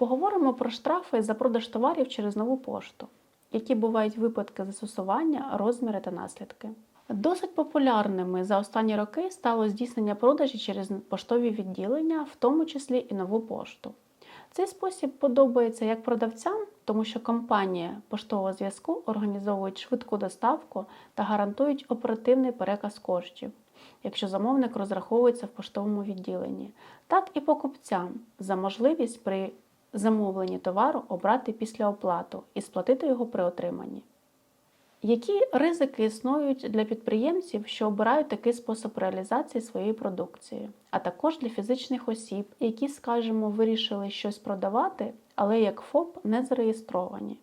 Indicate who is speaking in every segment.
Speaker 1: Поговоримо про штрафи за продаж товарів через нову пошту, які бувають випадки застосування, розміри та наслідки. Досить популярними за останні роки стало здійснення продажі через поштові відділення, в тому числі і нову пошту. Цей спосіб подобається як продавцям, тому що компанії поштового зв'язку організовують швидку доставку та гарантують оперативний переказ коштів, якщо замовник розраховується в поштовому відділенні, так і покупцям за можливість при замовленні товару обрати після оплату і сплатити його при отриманні. Які ризики існують для підприємців, що обирають такий спосіб реалізації своєї продукції, а також для фізичних осіб, які, скажімо, вирішили щось продавати, але як ФОП не зареєстровані?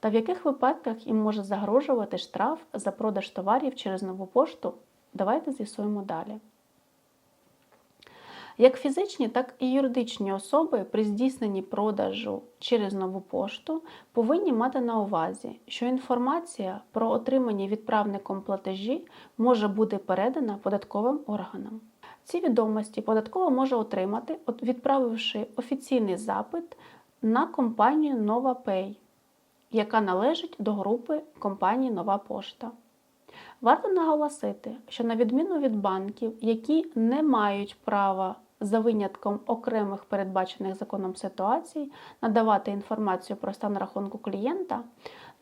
Speaker 1: Та в яких випадках їм може загрожувати штраф за продаж товарів через нову пошту? Давайте з'ясуємо далі. Як фізичні, так і юридичні особи при здійсненні продажу через нову пошту повинні мати на увазі, що інформація про отримані відправником платежі може бути передана податковим органам. Ці відомості податкова може отримати, відправивши офіційний запит на компанію NovaPay, яка належить до групи компанії Нова Пошта. Варто наголосити, що на відміну від банків, які не мають права за винятком окремих передбачених законом ситуацій надавати інформацію про стан рахунку клієнта,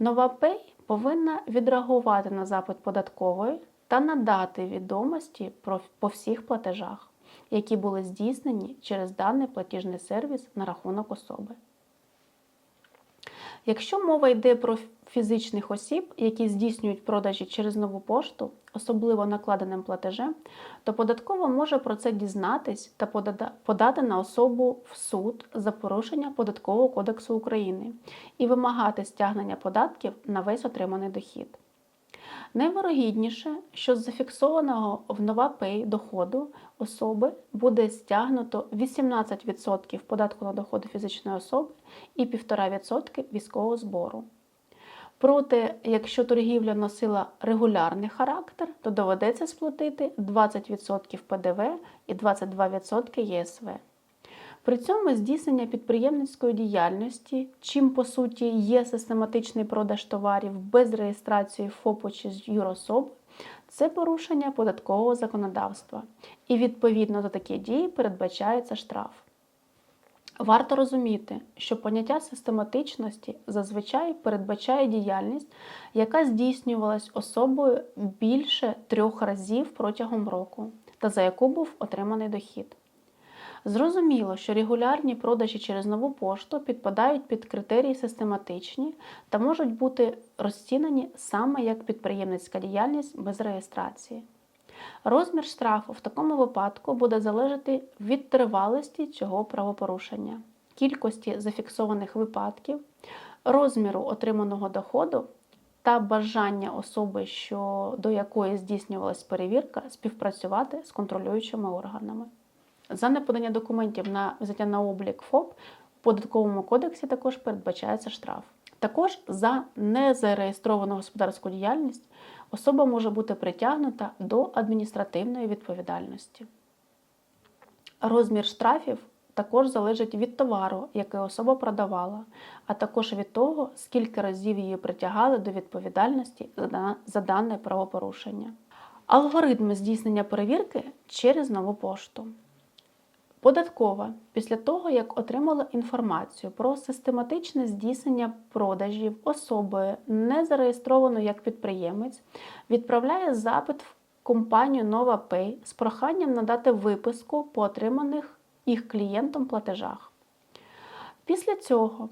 Speaker 1: NovaPay повинна відреагувати на запит податкової та надати відомості про, по всіх платежах, які були здійснені через даний платіжний сервіс на рахунок особи. Якщо мова йде про фізичних осіб, які здійснюють продажі через нову пошту, особливо накладеним платежем, то податково може про це дізнатись та подати на особу в суд за порушення Податкового кодексу України і вимагати стягнення податків на весь отриманий дохід. Найвирогідніше, що з зафіксованого в NovaPay доходу особи буде стягнуто 18% податку на доходи фізичної особи і 1,5% військового збору. Проте, якщо торгівля носила регулярний характер, то доведеться сплатити 20% ПДВ і 22% ЄСВ. При цьому здійснення підприємницької діяльності, чим по суті є систематичний продаж товарів без реєстрації ФОПу чи юрособ, це порушення податкового законодавства, і відповідно за такі дії передбачається штраф. Варто розуміти, що поняття систематичності зазвичай передбачає діяльність, яка здійснювалась особою більше трьох разів протягом року, та за яку був отриманий дохід. Зрозуміло, що регулярні продажі через нову пошту підпадають під критерії систематичні та можуть бути розцінені саме як підприємницька діяльність без реєстрації. Розмір штрафу в такому випадку буде залежати від тривалості цього правопорушення, кількості зафіксованих випадків, розміру отриманого доходу та бажання особи, що, до якої здійснювалась перевірка, співпрацювати з контролюючими органами. За неподання документів на взяття на облік ФОП у податковому кодексі також передбачається штраф. Також за незареєстровану господарську діяльність особа може бути притягнута до адміністративної відповідальності. Розмір штрафів також залежить від товару, який особа продавала, а також від того, скільки разів її притягали до відповідальності за дане правопорушення. Алгоритми здійснення перевірки через нову пошту. Податкова після того, як отримала інформацію про систематичне здійснення продажів особою, не зареєстрованою як підприємець, відправляє запит в компанію NovaPay з проханням надати виписку по отриманих їх клієнтом платежах. Після цього,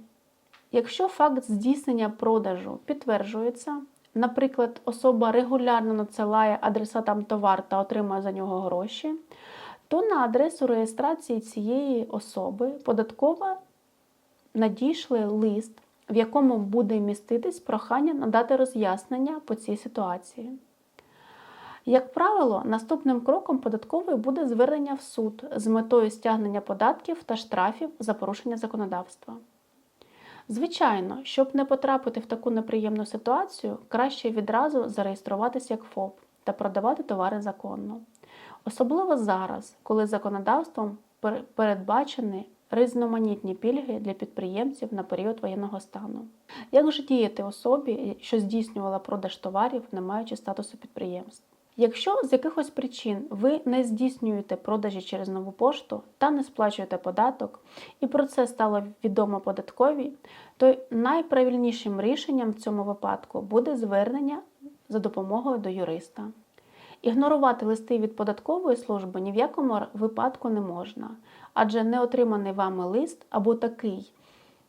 Speaker 1: якщо факт здійснення продажу підтверджується, наприклад, особа регулярно надсилає адресатам товар та отримує за нього гроші то на адресу реєстрації цієї особи податкова надійшли лист, в якому буде міститись прохання надати роз'яснення по цій ситуації. Як правило, наступним кроком податкової буде звернення в суд з метою стягнення податків та штрафів за порушення законодавства. Звичайно, щоб не потрапити в таку неприємну ситуацію, краще відразу зареєструватися як ФОП та продавати товари законно. Особливо зараз, коли законодавством передбачений різноманітні пільги для підприємців на період воєнного стану. Як же діяти особі, що здійснювала продаж товарів, не маючи статусу підприємств? Якщо з якихось причин ви не здійснюєте продажі через нову пошту та не сплачуєте податок, і про це стало відомо податковій, то найправильнішим рішенням в цьому випадку буде звернення за допомогою до юриста. Ігнорувати листи від податкової служби ні в якому випадку не можна, адже неотриманий вами лист або такий,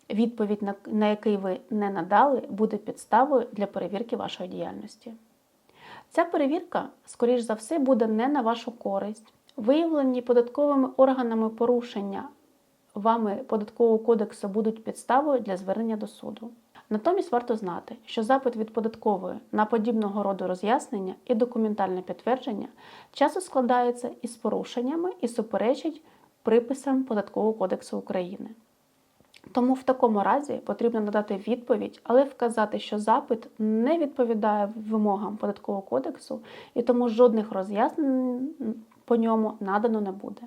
Speaker 1: відповідь на, який ви не надали, буде підставою для перевірки вашої діяльності. Ця перевірка, скоріш за все, буде не на вашу користь. Виявлені податковими органами порушення вами податкового кодексу будуть підставою для звернення до суду. Натомість варто знати, що запит від податкової на подібного роду роз'яснення і документальне підтвердження часто складається із порушеннями і суперечить приписам Податкового кодексу України. Тому в такому разі потрібно надати відповідь, але вказати, що запит не відповідає вимогам податкового кодексу і тому жодних роз'яснень по ньому надано не буде.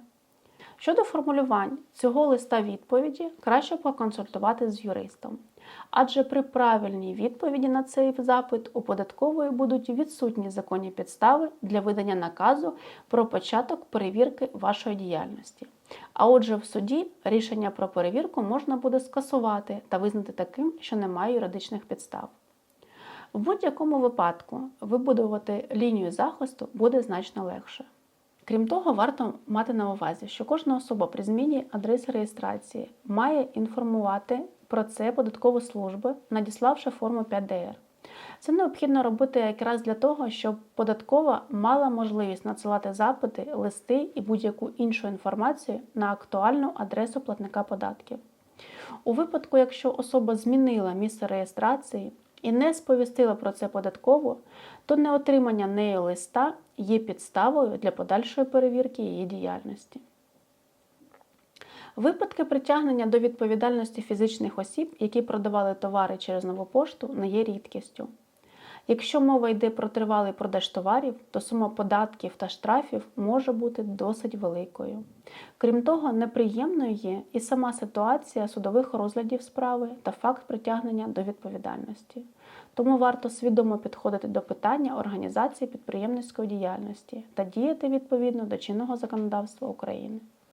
Speaker 1: Щодо формулювань цього листа відповіді, краще поконсультувати з юристом. Адже при правильній відповіді на цей запит у податкової будуть відсутні законні підстави для видання наказу про початок перевірки вашої діяльності. А отже, в суді рішення про перевірку можна буде скасувати та визнати таким, що немає юридичних підстав. В будь-якому випадку вибудувати лінію захисту буде значно легше. Крім того, варто мати на увазі, що кожна особа при зміні адреси реєстрації має інформувати про це податкову службу, надіславши форму 5ДР. Це необхідно робити якраз для того, щоб податкова мала можливість надсилати запити, листи і будь-яку іншу інформацію на актуальну адресу платника податків. У випадку, якщо особа змінила місце реєстрації і не сповістила про це податково, то неотримання нею листа є підставою для подальшої перевірки її діяльності. Випадки притягнення до відповідальності фізичних осіб, які продавали товари через нову пошту, не є рідкістю. Якщо мова йде про тривалий продаж товарів, то сума податків та штрафів може бути досить великою. Крім того, неприємною є і сама ситуація судових розглядів справи та факт притягнення до відповідальності. Тому варто свідомо підходити до питання організації підприємницької діяльності та діяти відповідно до чинного законодавства України.